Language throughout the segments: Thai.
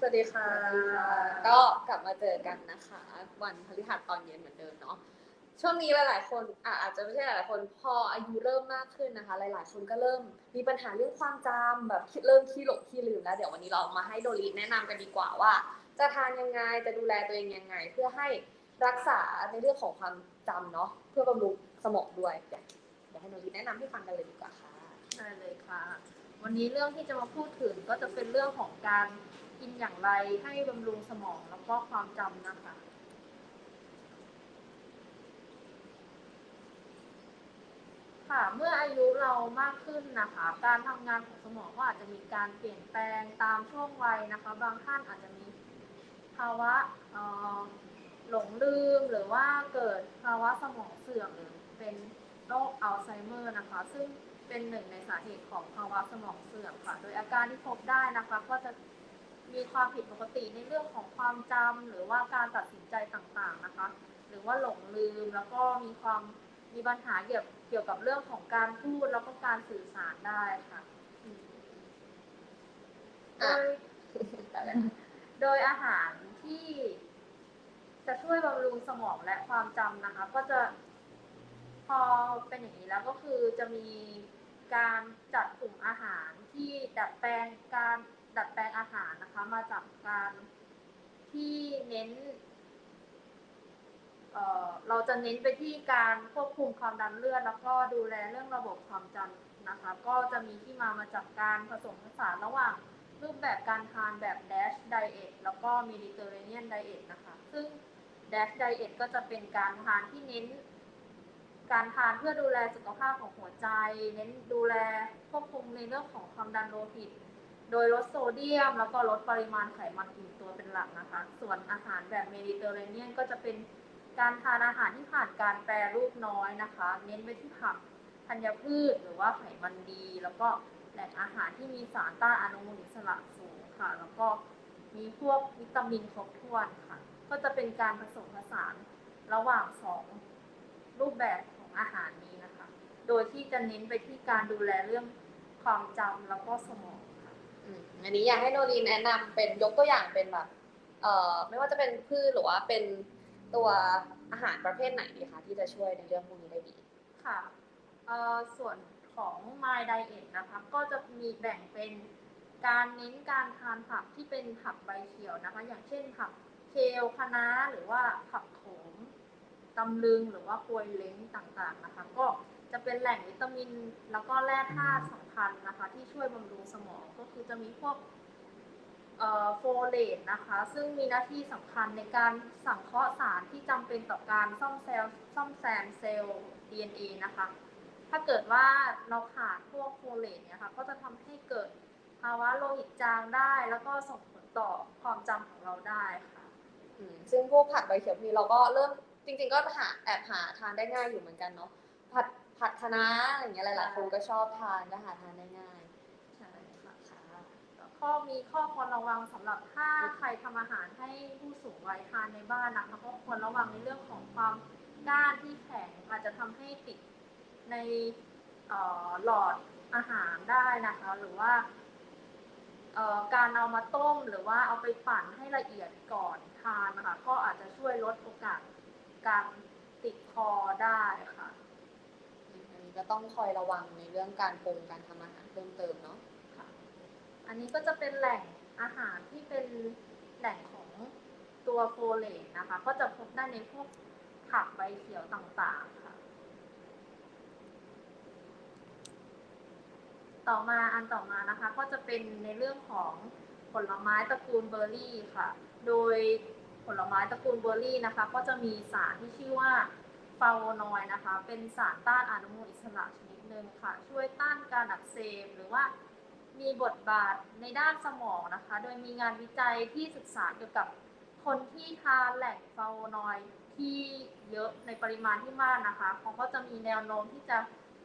สวัสดีค่ะ ก็กลับมาเจอกันนะคะ วันพฤหัสตอนเย็นเหมือนเดิมเนาะช่วงนี้หลาย ๆ คนอะอาจจะไม่ใช่หลายๆคนพออายุเริ่มมากขึ้นนะคะ หลาย ๆ คนก็เริ่มมีปัญหาเรื่องความจำแบบเริ่มขี้หลงขี้ลืมแล้วเดี๋ยววันนี้เรามาให้โดรีแนะนำกันดีกว่าว่า จะทานยังไงจะดูแลตัวเองยังไง เพื่อให้รักษาในเรื่องของความจำเนาะเพื่อบำรุงสมองด้วยเดี๋ยวให้โดรีแนะนำให้ฟังกันเลยดีกว่าค่ะได้เลยค่ะ วันนี้เรื่องที่จะมาพูดถึงก็จะเป็นเรื่องของการ กินอย่างไรให้บำรุงสมองแล้วก็ความจำนะคะ ค่ะ เมื่ออายุเรามากขึ้นนะคะ การทำงานของสมองก็อาจจะมีการเปลี่ยนแปลงตามช่วงวัยนะคะ บางท่านอาจจะมีภาวะหลงลืมหรือว่าเกิดภาวะสมองเสื่อมหรือเป็นโรคอัลไซเมอร์นะคะ ซึ่งเป็นหนึ่งในสาเหตุของภาวะสมองเสื่อมค่ะ โดยอาการที่พบได้นะคะ ก็จะ มีความผิดปกติในเรื่องของความจำหรือว่าการตัดสินใจต่างๆนะคะ หรือว่าหลงลืมแล้วก็มีความมีปัญหาเกี่ยวเกี่ยวกับเรื่องของการพูดแล้วก็การสื่อสารได้ค่ะอืมโดอะยโดยอาหารที่จะช่วยบำรุงสมองและความจำนะคะ ก็จะพอเป็นอย่างนี้แล้วก็คือจะมีการจัดกลุ่มอาหารที่ดัดแปลงการ ดัดแปลงอาหารนะคะ มาจากการที่เน้นเอ่อเราจะเน้นไปที่การควบคุมความดันเลือด แล้วก็ดูแลเรื่องระบบความจำนะคะ ก็จะมีที่มามาจากการผสมผสานระหว่างรูปแบบการทานแบบ Dash Diet แล้วก็ Mediterranean Diet นะคะ ซึ่ง Dash Diet ก็จะเป็นการทานที่เน้น การทานเพื่อดูแลสุขภาพของหัวใจ เน้นดูแลควบคุมในเรื่องของความดันโลหิต โดยลดโซเดียม แล้วก็ลดปริมาณไขมันอิ่มตัวเป็นหลักนะคะ ส่วนอาหารแบบเมดิเตอร์เรเนียนก็จะเป็นการทานอาหารที่ผ่านการแปรรูปน้อยนะคะ เน้นไปที่ผักธัญพืชหรือว่าไขมันดี แล้วก็แหล่งอาหารที่มีสารต้านอนุมูลอิสระสูงค่ะ แล้วก็มีพวกวิตามินครบถ้วนค่ะ ก็จะเป็นการผสมผสานระหว่างสองรูปแบบของอาหารนี้นะคะ โดยที่จะเน้นไปที่การดูแลเรื่องความจำแล้วก็สมอง อันนี้อยากให้โนรีแนะนำเป็นยกตัวอย่างเป็นแบบ เอ่อไม่ว่าจะเป็นพืชหรือว่าเป็นตัวอาหารประเภทไหนดีคะที่จะช่วยในเรื่องพวกนี้ได้ดีค่ะเอ่อส่วนของ My Diet นะคะก็จะมีแบ่งเป็นการเน้นการทานผักที่เป็นผักใบเขียวนะคะ อย่างเช่นผักเคลคะน้าหรือว่าผักโขมตำลึงหรือว่าปวยเล้งต่างๆนะคะ ก็ จะเป็นแหล่งวิตามิน แล้วก็แร่ธาตุสำคัญนะคะ ที่ช่วยบำรุงสมองก็คือจะมีพวกเอ่อโฟเลตนะคะ ซึ่งมีหน้าที่สำคัญในการสังเคราะห์สารที่จำเป็นต่อการซ่อมเซลล์ซ่อมแซมเซลล์ DNA นะคะ ถ้าเกิดว่าเราขาดพวกโฟเลตเนี่ยค่ะก็จะทำให้เกิดภาวะโลหิตจางได้ แล้วก็ส่งผลต่อความจำของเราได้ค่ะซึ่งพวกผักใบเขียวพวกนี้เราก็เริ่มจริง ๆ ก็หาแอบหาทานได้ง่ายอยู่เหมือนกันเนาะผัด ผัดคะน้าอะไรอย่างเงี้ยหลายๆคนก็ชอบทานก็หาทานได้ง่ายใช่ค่ะค่ะแล้วก็มีข้อควรระวังสำหรับถ้าใครทำอาหารให้ผู้สูงวัยทานในบ้านนะคะก็ควรระวังในเรื่องของความก้านที่แข็งอาจจะทำให้ติดในเอ่อหลอดอาหารได้นะคะ หรือว่าเอ่อการเอามาต้มหรือว่าเอาไปปั่นให้ละเอียดก่อนทานนะคะก็อาจจะช่วยลดโอกาสการติดคอได้ค่ะอันนี้ ก็ต้องคอยระวังในเรื่องการปรุงการทำอาหารเพิ่มเติมเนาะค่ะอันนี้ก็จะเป็นแหล่งอาหารที่เป็นแหล่งของตัวโฟเลตนะคะ ก็จะพบได้ในพวกผักใบเขียวต่างๆค่ะ ต่อมาอันต่อมานะคะ ก็จะเป็นในเรื่องของผลไม้ตระกูลเบอร์รี่ค่ะ โดยผลไม้ตระกูลเบอร์รี่นะคะ ก็จะมีสารที่ชื่อว่า ฟาโวนอยด์นะคะ เป็นสารต้านอนุมูลอิสระชนิดหนึ่งค่ะ ช่วยต้านการอักเสบหรือว่ามีบทบาทในด้านสมองนะคะ โดยมีงานวิจัยที่ศึกษาเกี่ยวกับคนที่ทานแหล่งฟาโวนอยด์ที่เยอะในปริมาณที่มากนะคะเขาก็จะมีแนวโน้มที่จะ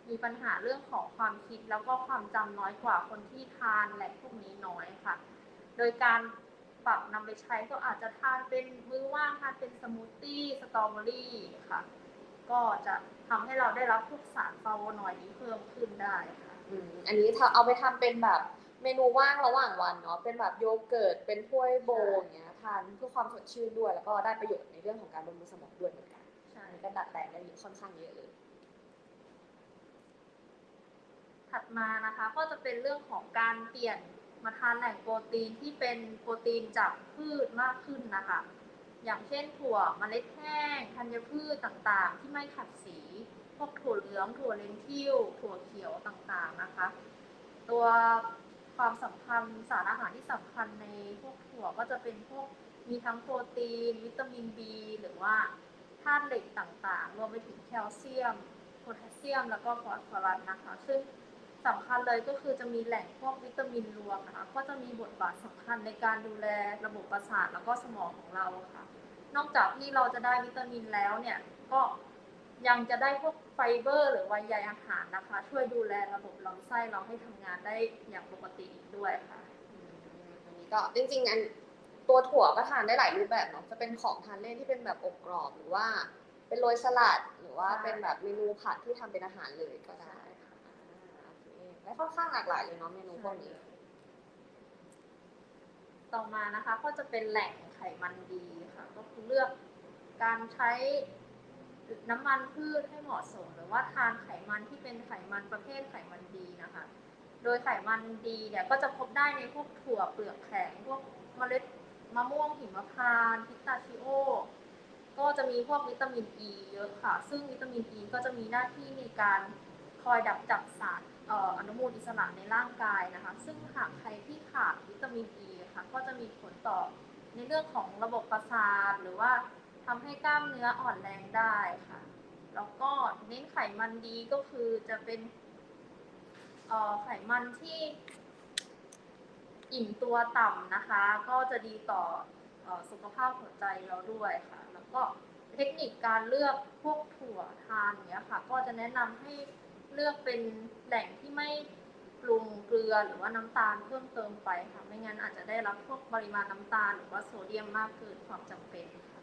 มีปัญหาเรื่องของความคิดแล้วก็ความจำน้อยกว่าคนที่ทานแหล่งพวกนี้น้อยค่ะ โดยการปรับนำไปใช้ก็อาจจะทานเป็นมื้อว่างทานเป็นสมูทตี้สตรอเบอรี่ค่ะ ก็จะทำให้เราได้รับพวกสารฟลาโวนอยด์นี้เพิ่มขึ้นได้ค่ะอืมอันนี้ถ้าเอาไปทำเป็นแบบเมนูว่างระหว่างวันเนาะเป็นแบบโยเกิร์ตเป็นถ้วยโบว์อย่างเงี้ยทานเพื่อความสดชื่นด้วย แล้วก็ได้ประโยชน์ในเรื่องของการบำรุงสมองด้วยเหมือนกันใช่อันนี้ก็ดัดแปลงได้เยอะค่อนข้างเยอะเลยถัดมานะคะก็จะเป็นเรื่องของการเปลี่ยนมาทานแหล่งโปรตีนที่เป็นโปรตีนจากพืชมากขึ้นนะคะ อย่างเช่นถั่วเมล็ดแห้งธัญพืชต่างๆ ที่ไม่ขัดสี พวกถั่วเหลืองถั่วเลนทิวถั่วเขียวต่างๆนะคะ ตัวความสำคัญสารอาหารที่สำคัญในพวกถั่วก็จะเป็นพวกมีทั้งโปรตีน วิตามิน B หรือว่าธาตุเหล็กต่างๆ รวมไปถึงแคลเซียมโพแทสเซียม แล้วก็ฟอสฟอรัสนะคะ ซึ่ง สำคัญเลยก็คือจะมีแหล่งพวกวิตามินรวมนะคะ ก็จะมีบทบาทสำคัญในการดูแลระบบประสาทแล้วก็สมองของเราค่ะ นอกจากที่เราจะได้วิตามินแล้วเนี่ยก็ยังจะได้พวกไฟเบอร์ หรือว่าใยอาหารนะคะ ช่วยดูแลระบบลำไส้เราให้ทำงานได้อย่างปกติอีกด้วยค่ะอันนี้ก็จริงๆอันตัวถั่วก็ทานได้หลายรูปแบบเนาะจะเป็นของทานเล่นที่เป็นแบบอบกรอบหรือว่า เป็นโรยสลัดหรือว่าเป็นแบบเมนูผัดที่ทำเป็นอาหารเลยก็ได้ค่ะ โอเคและค่อนข้างหลากหลายเลยเนาะเมนูพวกนี้ ต่อมานะคะ ก็จะเป็นแหล่งไขมันดีค่ะ ก็คือเลือกการใช้น้ำมันพืชให้เหมาะสม หรือว่าทานไขมันที่เป็นไขมันประเภทไขมันดีนะคะ โดยไขมันดีเนี่ยก็จะพบได้ในพวกถั่วเปลือกแข็งพวกเมล็ดมะม่วงหิมพานต์พิสตาชิโอ ก็จะมีพวกวิตามินอ e ีเยอะค่ะ ซึ่งวิตามินอ e ีก็จะมีหน้าที่ในการคอยดับจับสาร อนุมูลอิสระในร่างกายนะคะ ซึ่งหากใครที่ขาดวิตามินอีค่ะก็จะมีผลต่อในเรื่องของระบบประสาทหรือว่าทำให้กล้ามเนื้ออ่อนแรงได้ค่ะ แล้วก็เน้นไขมันดีก็คือจะเป็นไขมันที่อิ่มตัวต่ำนะคะ ก็จะดีต่ออสุขภาพหัวใจเราด้วยค่ะ แล้วก็เทคนิคการเลือกพวกถั่วทานเงี้ยค่ะ ก็จะแนะนำให้ เลือกเป็นแหล่งที่ไม่ปรุงเกลือหรือว่าน้ำตาลเพิ่มเติมไปค่ะไม่งั้นอาจจะได้รับพวกปริมาณน้ำตาลหรือว่าโซเดียมมากเกินความจำเป็นค่ะ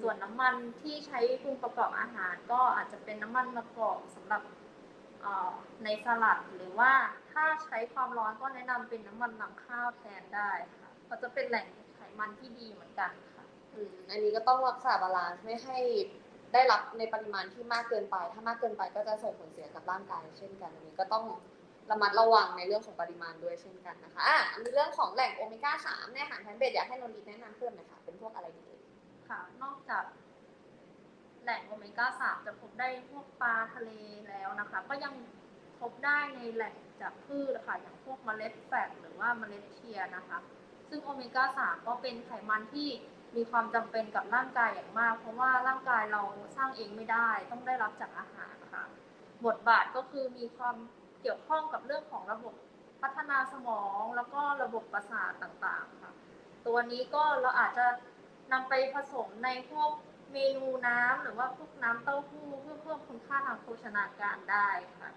ส่วนน้ำมันที่ใช้ปรุงประกอบอาหาร ก็อาจจะเป็นน้ำมันมะกอกสำหรับในสลัดหรือว่าถ้าใช้ความร้อนก็แนะนำเป็นน้ำมันหลังข้าวแทนได้ค่ะก็จะเป็นแหล่งไขมันที่ดีเหมือนกันค่ะอันนี้ก็ต้องรักษาบาลานซ์ไม่ให้ ได้รับในปริมาณที่มากเกินไป ถ้ามากเกินไปก็จะส่งผลเสียกับร่างกายเช่นกันอันนี้ก็ต้องระมัดระวังในเรื่องของปริมาณด้วยเช่นกันนะคะอะอันนี้เรื่องของแหล่งโอเมก้าสามในอาหารแพนเบสอยากให้นนท์ดีแนะนำเพิ่มหน่อยค่ะเป็นพวกอะไรดีค่ะ นอกจากแหล่งโอเมก้าสามจะพบได้พวกปลาทะเลแล้วนะคะ ก็ยังพบได้ในแหล่งจากพืชค่ะอย่างพวกเมล็ดแฟตหรือว่าเมล็ดเทียนะคะ ซึ่งโอเมก้าสามก็เป็นไขมันที่ มีความจำเป็นกับร่างกายอย่างมาก เพราะว่าร่างกายเราสร้างเองไม่ได้ ต้องได้รับจากอาหารค่ะบทบาทก็คือมีความเกี่ยวข้องกับเรื่องของระบบพัฒนาสมองแล้วก็ระบบประสาทต่างๆค่ะ ตัวนี้ก็เราอาจจะนำไปผสมในพวกเมนูน้ำหรือว่าพวกน้ำเต้าหู้เพื่อเพิ่มคุณค่าทางโภชนาการได้ค่ะ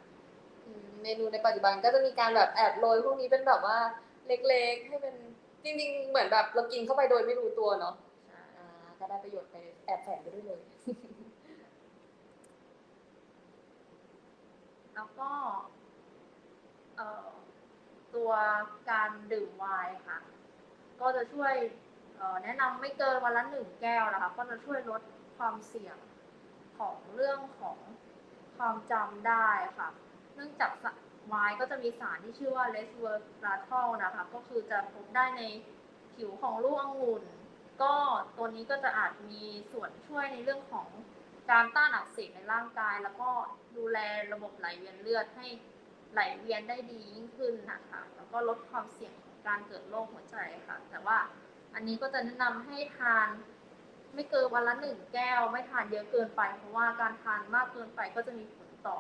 เมนูในปัจจุบันก็จะมีการแบบแอบโรยพวกนี้เป็นแบบว่าเล็กๆ ให้เป็น จริงๆ เหมือนแบบเรากินเข้าไปโดยไม่รู้ตัวเนาะอ่าก็ได้ประโยชน์ไปแอบแฝงไปด้วยเลย แล้วก็เอ่อตัวการดื่มไวน์ค่ะ ก็จะช่วยเอ่อแนะนำไม่เกินวันละหนึ่งแก้วนะคะ ก็จะช่วยลดความเสี่ยงของเรื่องของความจำได้ค่ะ เนื่องจากสะ ไวน์ก็จะมีสารที่ชื่อว่าเลสเวอร์ราทอลนะคะ ก็คือจะพบได้ในผิวของลูกองุ่น ก็ตัวนี้ก็จะอาจมีส่วนช่วยในเรื่องของการต้านอักเสบในร่างกาย แล้วก็ดูแลระบบไหลเวียนเลือดให้ไหลเวียนได้ดียิ่งขึ้นนะคะ แล้วก็ลดความเสี่ยงของการเกิดโรคหัวใจค่ะ แต่ว่าอันนี้ก็จะแนะนำให้ทานไม่เกินวันละหนึ่งแก้ว ไม่ทานเยอะเกินไป เพราะว่าการทานมากเกินไปก็จะมีผลต่อ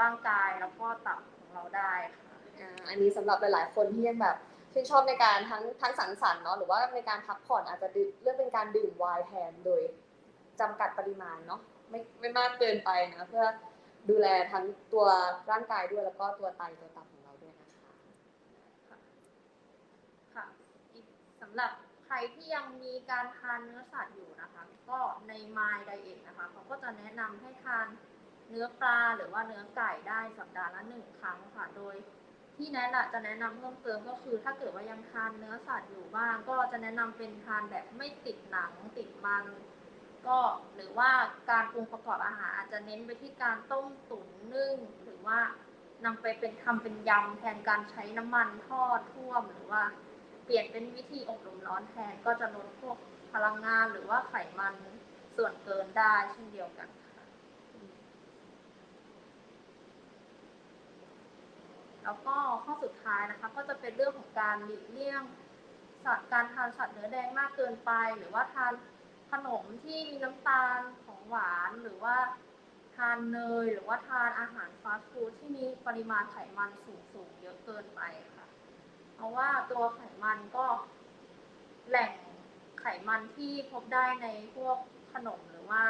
ร่างกายแล้วก็ตับ ของเราได้ค่ะอ่าอันนี้สำหรับหลาย ๆ คนที่ยังแบบชื่นชอบในการทั้งทั้งสังสรรค์เนาะหรือว่าในการพักผ่อนอาจจะดื่มเลือกเป็นการดื่มไวน์แทนโดยจำกัดปริมาณเนาะไม่ไม่มากเกินไปนะเพื่อดูแลทั้งตัวร่างกายด้วยแล้วก็ตัวไตตัวตับของเราด้วยนะคะ ค่ะอีกสำหรับใครที่ยังมีการทานเนื้อสัตว์อยู่นะคะ ก็ใน My Diet นะคะเขาก็จะแนะนำให้ทาน เนื้อปลาหรือว่าเนื้อไก่ได้สัปดาห์ละหนึ่งครั้งค่ะ โดยที่แนะนำจะแนะนำเพิ่มเติมก็คือ ถ้าเกิดว่ายังทานเนื้อสัตว์อยู่บ้าง ก็จะแนะนำเป็นทานแบบไม่ติดหนังติดมัน ก็หรือว่าการปรุงประกอบอาหารอาจจะเน้นไปที่การต้มตุ๋นนึ่ง หรือว่านำไปเป็นทำเป็นยำแทนการใช้น้ำมันทอดท่วม หรือว่าเปลี่ยนเป็นวิธีอบลมร้อนแทนก็จะลดพวกพลังงานหรือว่าไขมันส่วนเกินได้เช่นเดียวกันค่ะ แล้วก็ข้อสุดท้ายนะคะก็จะเป็นเรื่องของการหลีกเลี่ยงสัตว์การทานสัตว์เนื้อแดงมากเกินไป หรือว่าทานขนมที่มีน้ำตาลของหวานหรือว่าทานเนยหรือว่าทานอาหารฟาสต์ฟู้ดที่มีปริมาณไขมันสูงสูงเยอะเกินไปค่ะ เพราะว่าตัวไขมันก็แหล่งไขมันที่พบได้ในพวกขนมหรือว่า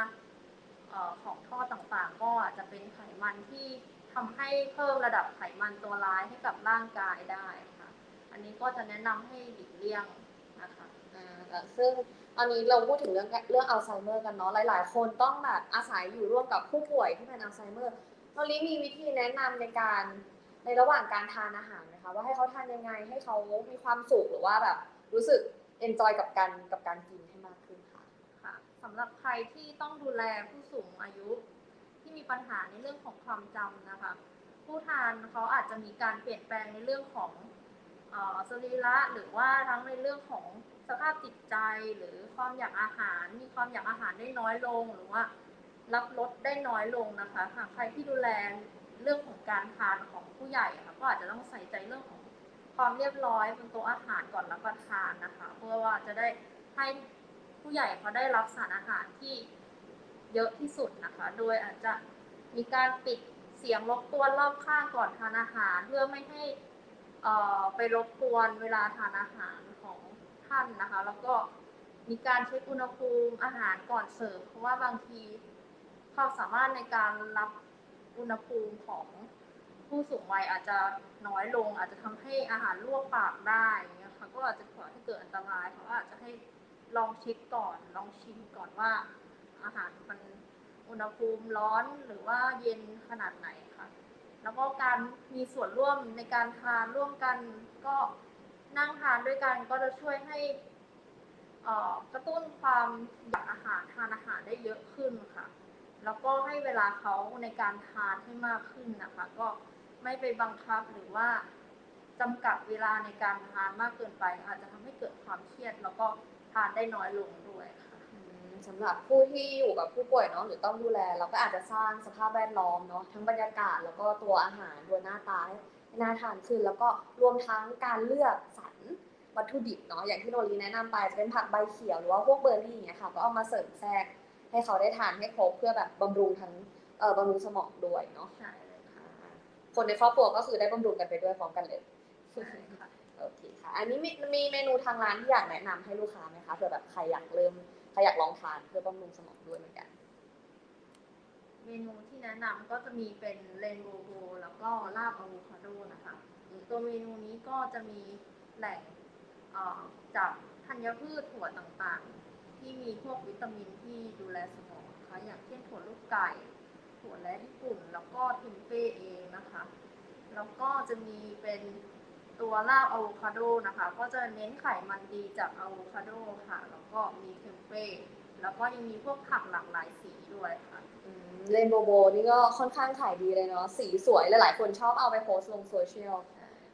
ออของทอดต่างๆ ก็อาจจะเป็นไขมันที่ ทำให้เพิ่มระดับไขมันตัวร้ายให้กับร่างกายได้ค่ะ อันนี้ก็จะแนะนำให้หลีกเลี่ยงนะคะอ่าซึ่งตอนนี้เราพูดถึงเรื่องเรื่องอัลไซเมอร์กันเนาะ หลาย ๆ คนต้องแบบอาศัยอยู่ร่วมกับผู้ป่วยที่เป็นอัลไซเมอร์เราลิมีวิธีแนะนำในการในระหว่างการทานอาหารไหมคะ ว่าให้เขาทานยังไงให้เขามีความสุขหรือว่าแบบรู้สึกเอนจอยกับการกับการกินให้มากขึ้นค่ะค่ะสำหรับใครที่ต้องดูแลผู้สูงอายุ ที่มีปัญหาในเรื่องของความจำนะคะ ผู้ทานเขาอาจจะมีการเปลี่ยนแปลงในเรื่องของออสรีระหรือว่าทั้งในเรื่องของสภาพจิตใจหรือความอยากอาหาร มีความอยากอาหารได้น้อยลง หรือว่ารับรสได้น้อยลงนะคะหากใครที่ดูแลเรื่องของการทานของผู้ใหญ่ะค่ะก็อาจจะต้องใส่ใจเรื่องของความเรียบร้อยบนโต๊ะอาหารก่อนรับประทานนะคะ เพื่อว่าจะได้ให้ผู้ใหญ่เขาได้รับสารอาหารที่ เยอะที่สุดนะคะ โดยอาจจะมีการปิดเสียงรบกวนรอบข้างก่อนทานอาหาร เพื่อไม่ให้อ่อไปรบกวนเวลาทานอาหารของท่านนะคะ แล้วก็มีการเช็คอุณหภูมิอาหารก่อนเสิร์ฟเพราะว่าบางทีความสามารถในการรับอุณหภูมิของผู้สูงวัยอาจจะน้อยลง อาจจะทำให้อาหารลวกปากได้อย่ค่ะก็อาจจะก่อให้เกิดอันตรายเขาอาจจะให้ลองเช็คก่อนลองชิมก่อนว่า อาหารมันอุณหภูมิร้อนหรือว่าเย็นขนาดไหนค่ะ แล้วก็การมีส่วนร่วมในการทานร่วมกันก็นั่งทานด้วยกันก็จะช่วยให้อ่อกระตุ้นความอยากอาหารทานอาหารได้เยอะขึ้นค่ะ แล้วก็ให้เวลาเขาในการทานให้มากขึ้นนะคะ ก็ไม่ไปบังคับหรือว่าจำกัดเวลาในการทานมากเกินไป อาจจะทำให้เกิดความเครียด แล้วก็ทานได้น้อยลงด้วยค่ะ สำหรับผู้ที่อยู่กับผู้ป่วยเนาะหรือต้องดูแล เราก็อาจจะสร้างสภาพแวดล้อมเนาะทั้งบรรยากาศแล้วก็ตัวอาหารตัวหน้าตาให้น่าทานขึ้น แล้วก็รวมทั้งการเลือกสรรวัตถุดิบเนาะอย่างที่โนรีแนะนำไปจะเป็นผักใบเขียวหรือว่าพวกเบอร์รี่อย่างเงี้ยค่ะก็เอามาเสริมแทรกให้เขาได้ทานให้ครบเพื่อแบบบำรุงทั้งเอ่อบำรุงสมองด้วยเนาะใช่เลยค่ะคนในครอบครัวก็คือได้บำรุงกันไปด้วยพร้อมกันเลยค่ะโอเคค่ะ อันนี้มีมีเมนูทางร้านที่อยากแนะนำให้ลูกค้าไหมคะเผื่อแบบใครอยากเริ่ม ใครอยากลองทานเพื่อบำรุงสมองด้วยเหมือนกัน เมนูที่แนะนำก็จะมีเป็นเรนโบว์โบแล้วก็ลาบอะโวคาโดนะคะ ตัวเมนูนี้ก็จะมีแหล่งเอ่อจากธัญพืชถั่วต่างๆ ที่มีพวกวิตามินที่ดูแลสมองนะคะอย่างเช่นถั่วลูกไก่ ถั่วและญี่ปุ่น แล้วก็เทมเป้เองนะคะ แล้วก็จะมีเป็น ตัวลาบอะโวคาโดนะคะ ก็จะเน้นไขมันดีจากอะโวคาโดค่ะ แล้วก็มีเทมเป้แล้วก็ยังมีพวกผักหลากหลายสีด้วยค่ะเรนโบว์โบนี่ก็ค่อนข้างขายดีเลยเนาะสีสวยหลายๆคนชอบเอาไปโพสต์ลงโซเชียล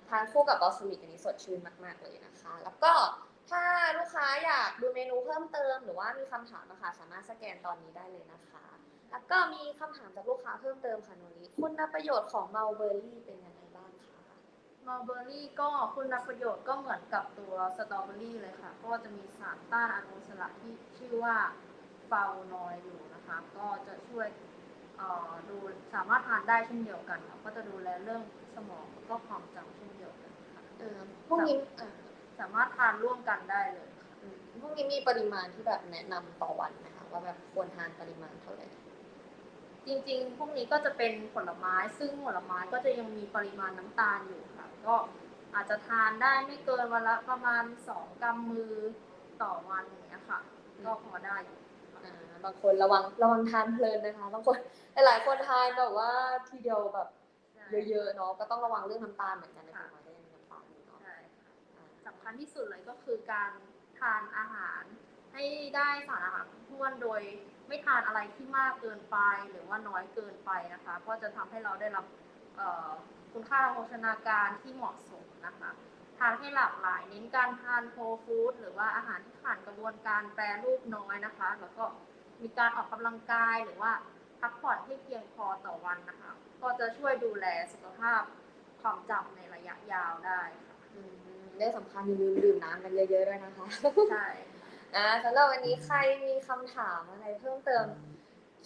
ทานคู่กับบอสมิกอันนี้สดชื่นมาก ๆ เลยนะคะ แล้วก็ถ้าลูกค้าอยากดูเมนูเพิ่มเติม หรือว่ามีคำถามนะคะสามารถสแกนตอนนี้ได้เลยนะคะ แล้วก็มีคำถามจากลูกค้าเพิ่มเติมค่ะโนริคุณประโยชน์ของมัลเบอร์รี่เป็นยังไงบ้างคะ มัลเบอรี่ก็คุณประโยชน์ก็เหมือนกับตัวสตรอเบอรี่เลยค่ะ ก็จะมีสารต้านอนุมูลอิสระที่ชื่อว่าฟาวนอยด์อยู่นะคะ ก็จะช่วยเอ่อดูสามารถทานได้เช่นเดียวกันค่ะก็จะดูแลเรื่องสมองแล้วก็ความจำเช่นเดียวกันค่ะเออพวกนี้อะสามารถทานร่วมกันได้เลยค่ะอืมพวกนี้มีปริมาณที่แบบแนะนำต่อวันไหมคะว่าแบบควรทานปริมาณเท่าไหร่ จริงๆ พวกนี้ก็จะเป็นผลไม้ ซึ่งผลไม้ก็จะยังมีปริมาณน้ำตาลอยู่ค่ะ ก็อาจจะทานได้ไม่เกินวันละประมาณสองกำมือต่อวันอย่างเงี้ยค่ะ ก็พอได้อยู่ค่ะอ่าบางคนระวังระวังทานเพลินนะคะ บางคนหลายๆคนทานแบบว่าทีเดียวแบบใช่เยอะๆเนาะ ก็ต้องระวังเรื่องน้ำตาลเหมือนกันนะคะว่าได้น้ำตาลเนาะใช่ค่ะอ่าสำคัญที่สุดเลยก็คือการทานอาหาร ให้ได้สารอาหารครบถ้วนโดยไม่ทานอะไรที่มากเกินไปหรือว่าน้อยเกินไปนะคะ ก็จะทำให้เราได้รับเอ่อคุณค่าทางโภชนาการที่เหมาะสมนะคะทานให้หลากหลาย เน้นการทานโฮลฟู้ดหรือว่าอาหารที่ผ่านกระบวนการแปรรูปน้อยนะคะ แล้วก็มีการออกกำลังกายหรือว่าพักผ่อนให้เพียงพอต่อวันนะคะ ก็จะช่วยดูแลสุขภาพความจำในระยะยาวได้ค่ะอืมได้สำคัญอย่าลืมดื่มน้ำกันเยอะๆด้วยนะคะ ใช่ อ่าสำหรับวันนี้ใครมีคำถามอะไรเพิ่มเติม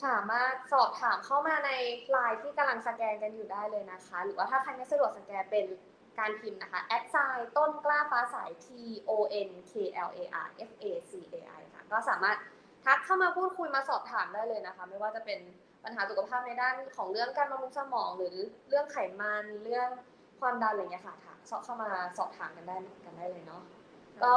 สามารถสอบถามเข้ามาในไลน์ที่กำลังสแกนกันอยู่ได้เลยนะคะ หรือว่าถ้าใครไม่สะดวกสแกนเป็นการพิมพ์นะคะแอดไซต้นกล้าฟ้าใส T O N K L A R F A C A I ค่ะ ก็สามารถทักเข้ามาพูดคุยมาสอบถามได้เลยนะคะ ไม่ว่าจะเป็นปัญหาสุขภาพในด้านของเรื่องการบำรุงสมอง หรือเรื่องไขมันเรื่องความดันอะไรเงี้ยค่ะทักเข้ามาสอบถามกันได้กันได้เลยเนาะก็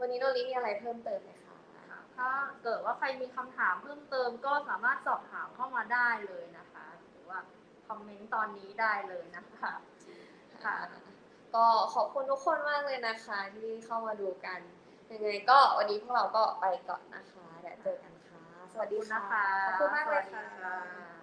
วันนี้โนริมีอะไรเพิ่มเติมไหมคะค่ะถ้าเกิดว่าใครมีคำถามเพิ่มเติมก็สามารถสอบถามเข้ามาได้เลยนะคะ หรือว่าคอมเมนต์ตอนนี้ได้เลยนะคะ ค่ะ ก็ขอบคุณทุกคนมากเลยนะคะ ที่เข้ามาดูกันยังไงก็วันนี้พวกเราก็ไปก่อนนะคะเดี๋ยวเจอกันค่ะ สวัสดีค่ะขอบคุณนะคะขอบคุณมากเลยสวัสดีค่ะค่ะ